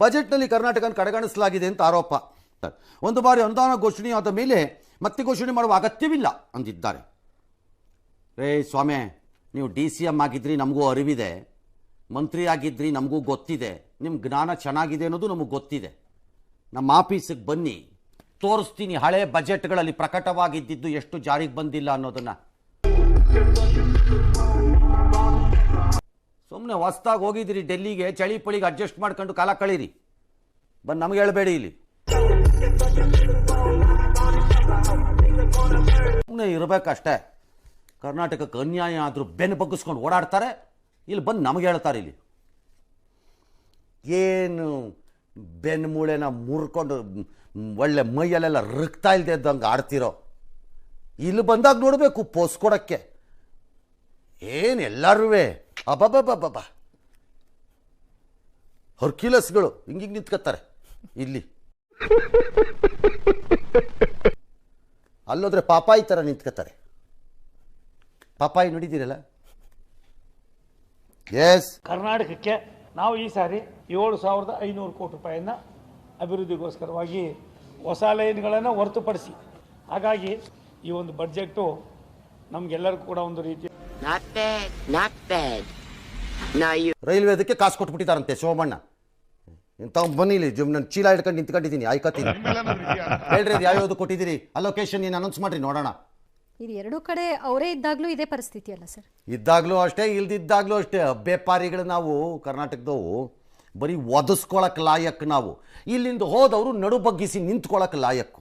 ಬಜೆಟ್ನಲ್ಲಿ ಕರ್ನಾಟಕ ಕಡೆಗಣಿಸಲಾಗಿದೆ ಅಂತ ಆರೋಪ. ಒಂದು ಬಾರಿ ಅನುದಾನ ಘೋಷಣೆಯಾದ ಮೇಲೆ ಮತ್ತೆ ಘೋಷಣೆ ಮಾಡುವ ಅಗತ್ಯವಿಲ್ಲ ಅಂದಿದ್ದಾರೆ. ರೇ ಸ್ವಾಮಿ, ನೀವು ಡಿ ಸಿ ಎಂ ಆಗಿದ್ರಿ, ನಮಗೂ ಅರಿವಿದೆ. ಮಂತ್ರಿ ಆಗಿದ್ರಿ, ನಮಗೂ ಗೊತ್ತಿದೆ. ನಿಮ್ಮ ಜ್ಞಾನ ಚೆನ್ನಾಗಿದೆ ಅನ್ನೋದು ನಮಗೆ ಗೊತ್ತಿದೆ. ನಮ್ಮ ಆಫೀಸಿಗೆ ಬನ್ನಿ. ತೋರಿಸ್ತೀನಿ ಹಳೆ ಬಜೆಟ್ಗಳಲ್ಲಿ ಪ್ರಕಟವಾಗಿದ್ದಿದ್ದು ಎಷ್ಟು ಜಾರಿಗೆ ಬಂದಿಲ್ಲ ಅನ್ನೋದನ್ನ. ಸುಮ್ಮನೆ ಹೊಸ್ದಾಗಿ ಹೋಗಿದ್ದೀರಿ ಡೆಲ್ಲಿಗೆ, ಚಳಿ ಪಳಿಗೆ ಅಡ್ಜಸ್ಟ್ ಮಾಡ್ಕೊಂಡು ಕಾಲ ಕಳೀರಿ. ಬಂದು ನಮಗೆ ಹೇಳಬೇಡಿ ಇಲ್ಲಿ. ಸುಮ್ಮನೆ ಇರಬೇಕಷ್ಟೇ. ಕರ್ನಾಟಕಕ್ಕೆ ಅನ್ಯಾಯ ಆದರೂ ಬೆನ್ನು ಬಗ್ಗಿಸ್ಕೊಂಡು ಓಡಾಡ್ತಾರೆ. ಇಲ್ಲಿ ಬಂದು ನಮಗೆ ಹೇಳ್ತಾರೆ ಇಲ್ಲಿ. ಏನು ಬೆನ್ನು ಮೂಳೆನ ಮುರ್ಕೊಂಡು ಒಳ್ಳೆ ಮೈಯಲ್ಲೆಲ್ಲ ರಕ್ತ ಇಲ್ಲದೆ ಇದ್ದಂಗೆ ಆಡ್ತಿರೋ? ಇಲ್ಲಿ ಬಂದಾಗ ನೋಡಬೇಕು ಪೋಸ್ ಕೊಡೋಕ್ಕೆ. ಏನು ಎಲ್ಲರೂ ಅಬಬಬಬ ಹರ್ಕ್ಯುಲಸ್ಗಳು ಹಿಂಗಿಂಗೆ ನಿಂತ್ಕೊತಾರೆ ಇಲ್ಲಿ. ಅಲ್ಲೋದ್ರೆ ಪಾಪಾಯಿ ಥರ ನಿಂತ್ಕೊತಾರೆ ಪಾಪಾಯಿ ನೋಡಿದ್ದೀರಲ್ಲ? ಎಸ್ ಕರ್ನಾಟಕಕ್ಕೆ ನಾವು ಈ ಸಾರಿ ಏಳು ಸಾವಿರದ ಐನೂರು ಕೋಟಿ ರೂಪಾಯಿಯನ್ನು ಅಭಿವೃದ್ಧಿಗೋಸ್ಕರವಾಗಿ ಹೊಸ ಲೈನ್ಗಳನ್ನು ಹೊರತುಪಡಿಸಿ. ಹಾಗಾಗಿ ಈ ಒಂದು ಬಡ್ಜೆಟ್ಟು ನಮಗೆಲ್ಲರಿಗೂ ಕೂಡ ಒಂದು ರೀತಿಯ Not bad, not bad. Now you railway ಅದಕ್ಕೆ ಕಾಸು ಕೊಟ್ಬಿಟ್ಟಿದಾರಂತೆ ಸೋಮಣ್ಣ. ಇಂಥ ಬನ್ನಿ ಇಲ್ಲಿ ಜುಮ್ ನಾನು ಚೀಲ ಹಿಡ್ಕೊಂಡು ನಿಂತ್ಕೊಂಡಿದ್ದೀನಿ ಆಯ್ಕತ್ತೀನಿ ಹೇಳ್ರಿ ಅದು ಯಾವ್ಯಾವ್ದು ಕೊಟ್ಟಿದ್ದೀರಿ? ಅಲೋಕೇಶನ್ ನೀನು ಅನೌನ್ಸ್ ಮಾಡ್ರಿ ನೋಡೋಣ. ಇದು ಎರಡೂ ಕಡೆ ಅವರೇ ಇದ್ದಾಗಲೂ ಇದೇ ಪರಿಸ್ಥಿತಿ ಅಲ್ಲ ಸರ್. ಇದ್ದಾಗಲೂ ಅಷ್ಟೇ ಇಲ್ದಿದ್ದಾಗಲೂ ಅಷ್ಟೇ. ಅಬ್ಬೆಪಾರಿಗಳು ನಾವು ಕರ್ನಾಟಕದವು ಬರೀ ಒದಿಸ್ಕೊಳಕ್ ಲಾಯಕ್ ನಾವು. ಇಲ್ಲಿಂದ ಹೋದವರು ನಡು ಬಗ್ಗಿಸಿ ನಿಂತ್ಕೊಳಕ್ ಲಾಯಕ್ಕು